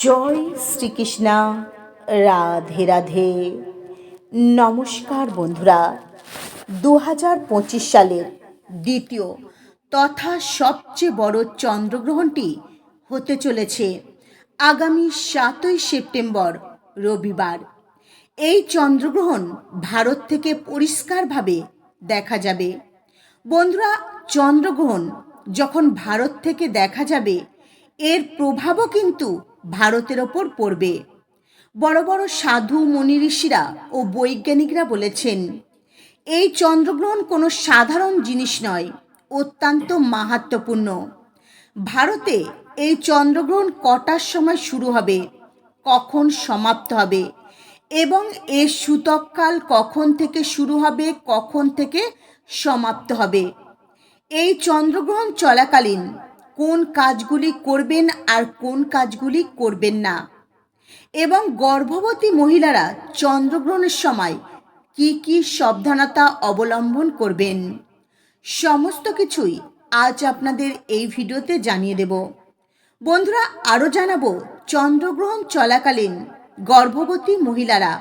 জয় শ্রীকৃষ্ণা, রাধে রাধে। নমস্কার বন্ধুরা দু হাজার পঁচিশ সালের দ্বিতীয় তথা সবচেয়ে বড় চন্দ্রগ্রহণটি হতে চলেছে আগামী সাতই সেপ্টেম্বর, রবিবার। এই চন্দ্রগ্রহণ ভারত থেকে পরিষ্কারভাবে দেখা যাবে। বন্ধুরা, চন্দ্রগ্রহণ যখন ভারত থেকে দেখা যাবে, এর প্রভাবও কিন্তু ভারতের ওপর পড়বে। বড় বড় সাধু, মুনি ঋষিরা ও বৈজ্ঞানিকরা বলেছেন, এই চন্দ্রগ্রহণ কোনো সাধারণ জিনিস নয়, অত্যন্ত মাহাত্মপূর্ণ ভারতে এই চন্দ্রগ্রহণ কটার সময় শুরু হবে, কখন সমাপ্ত হবে এবং এর সূতককাল কখন থেকে শুরু হবে, কখন থেকে সমাপ্ত হবে? এই চন্দ্রগ্রহণ চলাকালীন কোন কাজগুলি করবেন আর কোন কাজগুলি করবেন না। এবং গর্ভবতী মহিলারা চন্দ্রগ্রহণের সময় কি কি সাবধানতা অবলম্বন করবেন, সমস্ত কিছুই আজ আপনাদের এই ভিডিওতে জানিয়ে দেব। বন্ধুরা, আরও জানাব চন্দ্রগ্রহণ চলাকালীন গর্ভবতী মহিলারা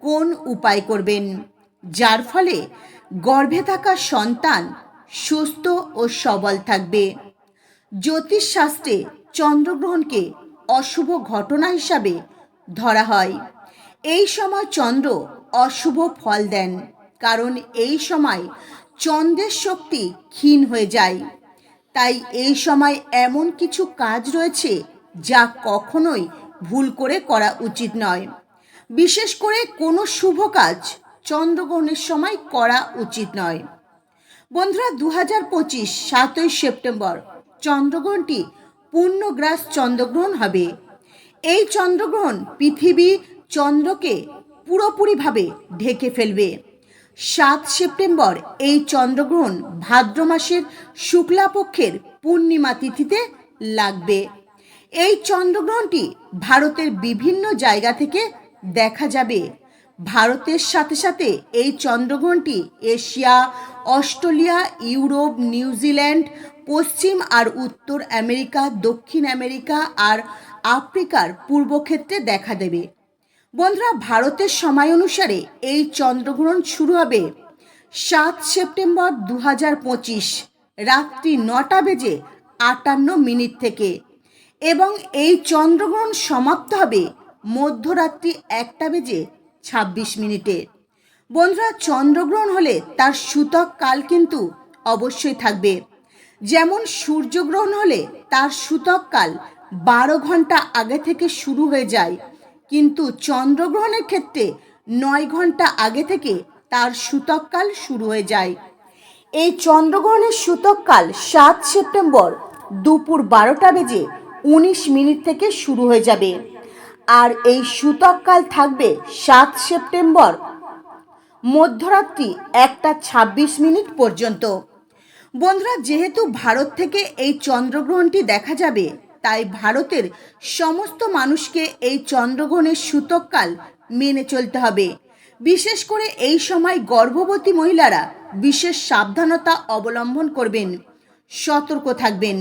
কোন উপায় করবেন, যার ফলে গর্ভে থাকা সন্তান সুস্থ ও সবল থাকবে। জ্যোতিষশাস্ত্রে চন্দ্রগ্রহণকে অশুভ ঘটনা হিসাবে ধরা হয়। এই সময় চন্দ্র অশুভ ফল দেন, কারণ এই সময় চন্দ্রের শক্তি ক্ষীণ হয়ে যায়। তাই এই সময় এমন কিছু কাজ রয়েছে যা কখনোই ভুল করে করা উচিত নয়। বিশেষ করে কোনো শুভ কাজ চন্দ্রগ্রহণের সময় করা উচিত নয়। বন্ধুরা দু হাজার পঁচিশ সাতই সেপ্টেম্বর চন্দ্রগ্রহণটি পূর্ণগ্রাস চন্দ্রগ্রহণ হবে। এই চন্দ্রগ্রহণ পৃথিবী চন্দ্রকে পুরোপুরিভাবে ঢেকে ফেলবে। সাত সেপ্টেম্বর এই চন্দ্রগ্রহণ ভাদ্র মাসের শুক্লাপক্ষের পূর্ণিমা তিথিতে লাগবে। এই চন্দ্রগ্রহণটি ভারতের বিভিন্ন জায়গা থেকে দেখা যাবে। ভারতের সাথে সাথে এই চন্দ্রগ্রহণটি Asia, Australia, Europe New Zealand পশ্চিম আর উত্তর আমেরিকা, দক্ষিণ আমেরিকা আর আফ্রিকার পূর্বক্ষেত্রে দেখা দেবে। বন্ধুরা, ভারতের সময় অনুসারে এই চন্দ্রগ্রহণ শুরু হবে সাত সেপ্টেম্বর দু হাজার পঁচিশ রাত্রি নটা বেজে আটান্ন মিনিট থেকে এবং এই চন্দ্রগ্রহণ সমাপ্ত হবে মধ্যরাত্রি একটা বেজে ছাব্বিশ মিনিটে। বন্ধুরা, চন্দ্রগ্রহণ হলে তার সূতক কাল কিন্তু অবশ্যই থাকবে। যেমন সূর্যগ্রহণ হলে তার সূতক কাল বারো ঘণ্টা আগে থেকে শুরু হয়ে যায়, কিন্তু চন্দ্রগ্রহণের ক্ষেত্রে নয় ঘণ্টা আগে থেকে তার সূতককাল শুরু হয়ে যায়। এই চন্দ্রগ্রহণের সূতককাল সাত সেপ্টেম্বর দুপুর বারোটা বেজে উনিশ মিনিট থেকে শুরু হয়ে যাবে। আর এই সূতককাল থাকবে সাত সেপ্টেম্বর। মধ্যরাত্রি একটা ছাব্বিশ মিনিট পর্যন্ত। বন্ধুরা, যেহেতু ভারত থেকে এই চন্দ্রগ্রহণটি দেখা যাবে, তাই ভারতের সমস্ত মানুষকে এই চন্দ্রগ্রহণের সূতককাল মেনে চলতে হবে। বিশেষ করে এই সময় গর্ভবতী মহিলারা বিশেষ সাবধানতা অবলম্বন করবেন, সতর্ক থাকবেন।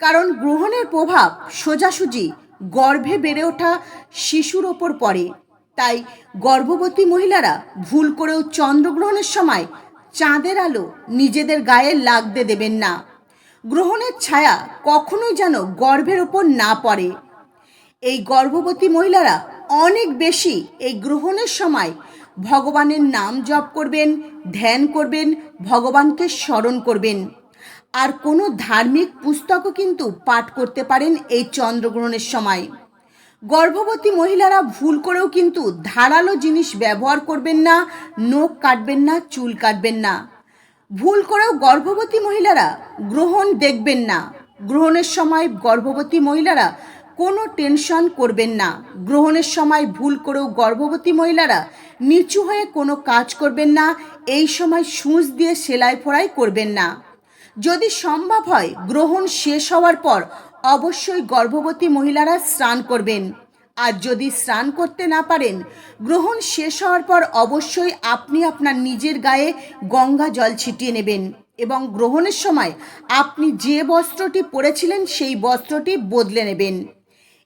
কারণ গ্রহণের প্রভাব সোজাসুজি গর্ভে বেড়ে ওঠা শিশুর ওপর পড়ে। তাই গর্ভবতী মহিলারা ভুল করেও চন্দ্রগ্রহণের সময় চাঁদের আলো নিজেদের গায়ে লাগতে দেবেন না। গ্রহণের ছায়া কখনোই যেন গর্ভের ওপর না পড়ে। এই গর্ভবতী মহিলারা অনেক বেশি এই গ্রহণের সময় ভগবানের নাম জপ করবেন, ধ্যান করবেন, ভগবানকে স্মরণ করবেন। আর কোনো ধার্মিক পুস্তকও কিন্তু পাঠ করতে পারেন এই চন্দ্রগ্রহণের সময়। গর্ভবতী মহিলারা ভুল করেও কিন্তু ধারালো জিনিস ব্যবহার করবেন না, নখ কাটবেন না, চুল কাটবেন না। ভুল করেও গর্ভবতী মহিলারা গ্রহণ দেখবেন না। গ্রহণের সময় গর্ভবতী মহিলারা কোনো টেনশন করবেন না। গ্রহণের সময় ভুল করেও গর্ভবতী মহিলারা নিচু হয়ে কোনো কাজ করবেন না, এই সময় সূচ দিয়ে সেলাই ফোড়াই করবেন না। যদি সম্ভব হয়, গ্রহণ শেষ হওয়ার পর অবশ্যই গর্ভবতী মহিলারা স্নান করবেন। আর যদি স্নান করতে না পারেন, গ্রহণ শেষ হওয়ার পর অবশ্যই আপনি আপনার নিজের গায়ে গঙ্গা জল ছিটিয়ে নেবেন এবং গ্রহণের সময় আপনি যে বস্ত্রটি পরেছিলেন, সেই বস্ত্রটি বদলে নেবেন।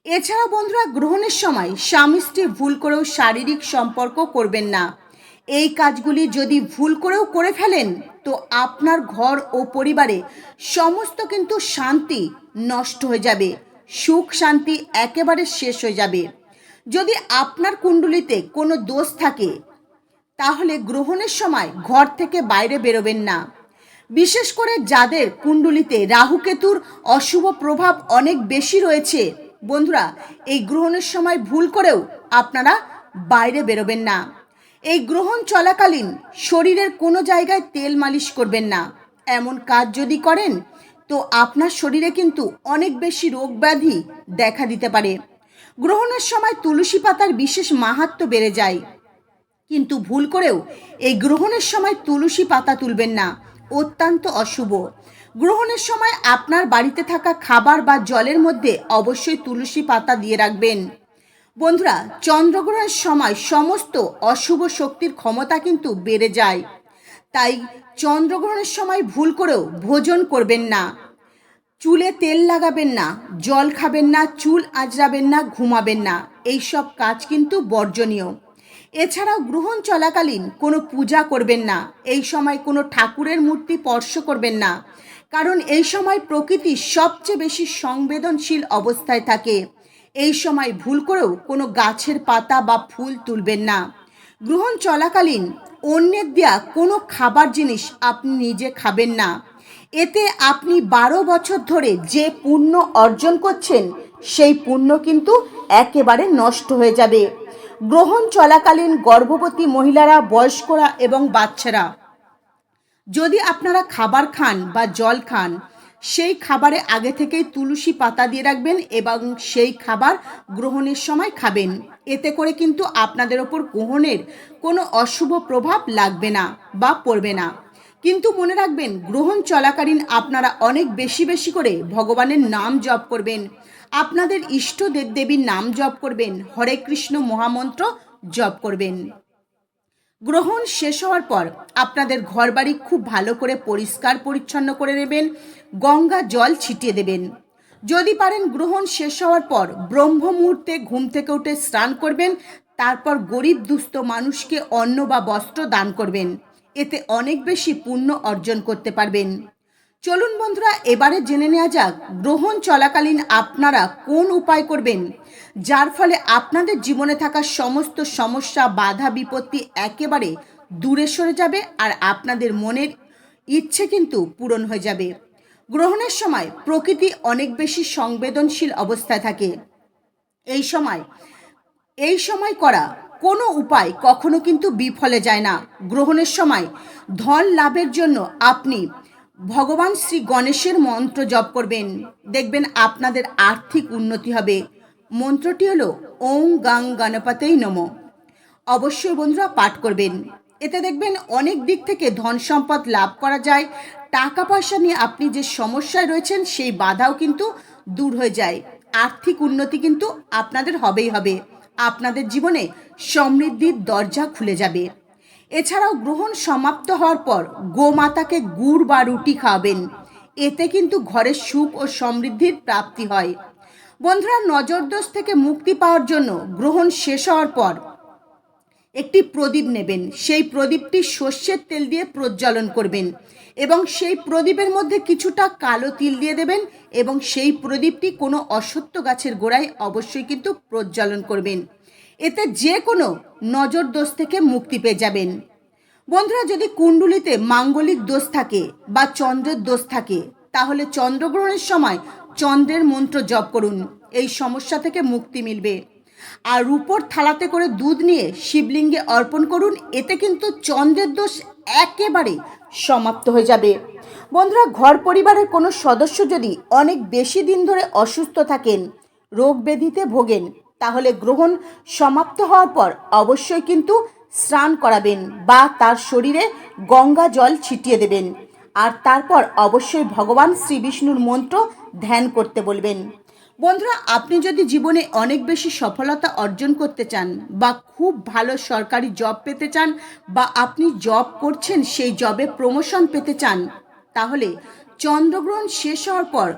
এছাড়া বন্ধুরা, গ্রহণের সময় স্বামী স্ত্রী ভুল করেও শারীরিক সম্পর্ক করবেন না। এই কাজগুলি যদি ভুল করেও করে ফেলেন, তো আপনার ঘর ও পরিবারে সমস্ত কিন্তু শান্তি নষ্ট হয়ে যাবে। সুখ শান্তি একেবারে শেষ হয়ে যাবে। যদি আপনার কুণ্ডলিতে কোনো দোষ থাকে, তাহলে গ্রহণের সময় ঘর থেকে বাইরে বেরোবেন না। বিশেষ করে যাদের কুণ্ডলিতে রাহুকেতুর অশুভ প্রভাব অনেক বেশি রয়েছে, বন্ধুরা, এই গ্রহণের সময় ভুল করেও আপনারা বাইরে বেরোবেন না। এই গ্রহণ চলাকালীন শরীরের কোনো জায়গায় তেল মালিশ করবেন না। এমন কাজ যদি করেন, তো আপনার শরীরে কিন্তু অনেক বেশি রোগ ব্যাধি দেখা দিতে পারে। গ্রহণের সময় তুলসী পাতার বিশেষ মাহাত্ম বেড়ে যায়। কিন্তু ভুল করেও এই গ্রহণের সময় তুলসী পাতা তুলবেন না। অত্যন্ত অশুভ। গ্রহণের সময় আপনার বাড়িতে থাকা খাবার বা জলের মধ্যে অবশ্যই তুলসী পাতা দিয়ে রাখবেন। বন্ধুরা, চন্দ্রগ্রহণের সময় সমস্ত অশুভ শক্তির ক্ষমতা কিন্তু বেড়ে যায়। তাই চন্দ্রগ্রহণের সময় ভুল করেও ভোজন করবেন না। চুলে তেল লাগাবেন না, জল খাবেন না, চুল আঁচড়াবেন না, ঘুমাবেন না। এই সব কাজ কিন্তু বর্জনীয়। এছাড়াও গ্রহণ চলাকালীন কোনো পূজা করবেন না। এই সময় কোনো ঠাকুরের মূর্তি স্পর্শ করবেন না। কারণ এই সময় প্রকৃতি সবচেয়ে বেশি সংবেদনশীল অবস্থায় থাকে। এই সময় ভুল করেও কোনো গাছের পাতা বা ফুল তুলবেন না। গ্রহণ চলাকালীন অন্যের দেয়া কোনো খাবার জিনিস আপনি নিজে খাবেন না। এতে আপনি বারো বছর ধরে যে পুণ্য অর্জন করছেন, সেই পুণ্য কিন্তু একেবারে নষ্ট হয়ে যাবে। গ্রহণ চলাকালীন গর্ভবতী মহিলারা, বয়স্করা এবং বাচ্চারা, যদি আপনারা খাবার খান বা জল খান সেই খাবারে আগে থেকেই তুলসী পাতা দিয়ে রাখবেন এবং সেই খাবার গ্রহণের সময় খাবেন। এতে করে কিন্তু আপনাদের ওপর গ্রহণের কোনো অশুভ প্রভাব লাগবে না বা পড়বে না। কিন্তু মনে রাখবেন, গ্রহণ চলাকালীন আপনারা অনেক বেশি বেশি করে ভগবানের নাম জপ করবেন। আপনাদের ইষ্ট দেব দেবীর নাম জপ করবেন। হরে কৃষ্ণ মহামন্ত্র জপ করবেন। গ্রহণ শেষ হওয়ার পর আপনাদের ঘরবাড়ি খুব ভালো করে পরিষ্কার পরিচ্ছন্ন করে নেবেন, গঙ্গা জল ছিটিয়ে দেবেন। যদি পারেন গ্রহণ শেষ হওয়ার পর ব্রহ্ম মুহূর্তে ঘুম থেকে উঠে স্নান করবেন, তারপর গরিব দুস্থ মানুষকে অন্ন বা বস্ত্র দান করবেন। এতে অনেক বেশি পুণ্য অর্জন করতে পারবেন। চলুন বন্ধুরা, এবারে জেনে নেওয়া যাক, গ্রহণ চলাকালীন আপনারা কোন উপায় করবেন? যার ফলে আপনাদের জীবনে থাকা সমস্ত সমস্যা, বাধা, বিপত্তি একেবারে দূরে সরে যাবে আর আপনাদের মনের ইচ্ছে কিন্তু পূরণ হয়ে যাবে। গ্রহণের সময় প্রকৃতি অনেক বেশি সংবেদনশীল অবস্থায় থাকে। এই সময় এই সময় করা কোনো উপায় কখনো কিন্তু বিফলে যায় না। গ্রহণের সময় ধন লাভের জন্য আপনি ভগবান শ্রী গণেশের মন্ত্র জপ করবেন। দেখবেন আপনাদের আর্থিক উন্নতি হবে। মন্ত্রটি হলো, ওং গাং গণপতেই নম। অবশ্যই বন্ধুরা পাঠ করবেন। এতে দেখবেন অনেক দিক থেকে ধন সম্পদ লাভ করা যায়। টাকা পয়সা নিয়ে আপনি যে সমস্যায় রয়েছেন, সেই বাধাও কিন্তু দূর হয়ে যায়। আর্থিক উন্নতি কিন্তু আপনাদের হবেই হবে। আপনাদের জীবনে সমৃদ্ধির দরজা খুলে যাবে। এছাড়াও গ্রহণ সমাপ্ত হওয়ার পর গোমাতাকে গুড় বা রুটি খাওয়াবেন। এতে কিন্তু ঘরের সুখ ও সমৃদ্ধির প্রাপ্তি হয়। বন্ধুরা, নজরদোষ থেকে মুক্তি পাওয়ার জন্য গ্রহণ শেষ হওয়ার পর একটি প্রদীপ নেবেন। সেই প্রদীপটি সর্ষের তেল দিয়ে প্রজ্বলন করবেন এবং সেই প্রদীপের মধ্যে কিছুটা কালো তিল দিয়ে দেবেন এবং সেই প্রদীপটি কোনো অসত্য গাছের গোড়ায় অবশ্যই কিন্তু প্রজ্বলন করবেন। এতে যে কোনো নজর দোষ থেকে মুক্তি পেয়ে যাবেন। বন্ধুরা, যদি কুণ্ডুলিতে মাঙ্গলিক দোষ থাকে বা চন্দ্রের দোষ থাকে, তাহলে চন্দ্রগ্রহণের সময় চন্দ্রের মন্ত্র জপ করুন। এই সমস্যা থেকে মুক্তি মিলবে। আর রূপোর থালাতে করে দুধ নিয়ে শিবলিঙ্গে অর্পণ করুন, এতে কিন্তু চন্দ্রের দোষ একেবারে সমাপ্ত হয়ে যাবে। বন্ধুরা, ঘর পরিবারের কোনো সদস্য যদি অনেক বেশি দিন ধরে অসুস্থ থাকেন, রোগ ব্যাধিতে ভোগেন তাহলে গ্রহণ সমাপ্ত হওয়ার পর অবশ্যই কিন্তু স্নান করাবেন বা তার শরীরে গঙ্গা জল ছিটিয়ে দেবেন। আর তারপর অবশ্যই ভগবান শ্রী বিষ্ণুর মন্ত্র ধ্যান করতে বলবেন। বন্ধুরা, আপনি যদি জীবনে অনেক বেশি সফলতা অর্জন করতে চান বা খুব ভালো সরকারি জব পেতে চান বা আপনি জব করছেন সেই জবে প্রমোশন পেতে চান, তাহলে চন্দ্রগ্রহণ শেষ হওয়ার পর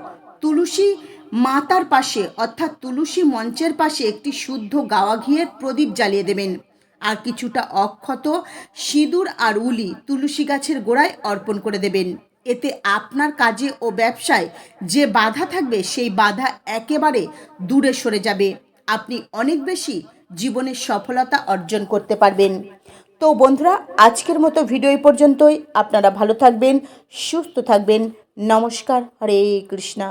তুলসী মাতার পাশে, অর্থাৎ তুলসী মঞ্চের পাশে একটি শুদ্ধ গাওয়া ঘিয়ের প্রদীপ জ্বালিয়ে দেবেন। আর কিছুটা অক্ষত, সিঁদুর আর উলি তুলসী গাছের গোড়ায় অর্পণ করে দেবেন। এতে আপনার কাজে ও ব্যবসায় যে বাধা থাকবে, সেই বাধা একেবারে দূরে সরে যাবে। আপনি অনেক বেশি জীবনের সফলতা অর্জন করতে পারবেন। তো বন্ধুরা, আজকের মতো ভিডিও এই পর্যন্তই। আপনারা ভালো থাকবেন, সুস্থ থাকবেন। নমস্কার, হরে কৃষ্ণা।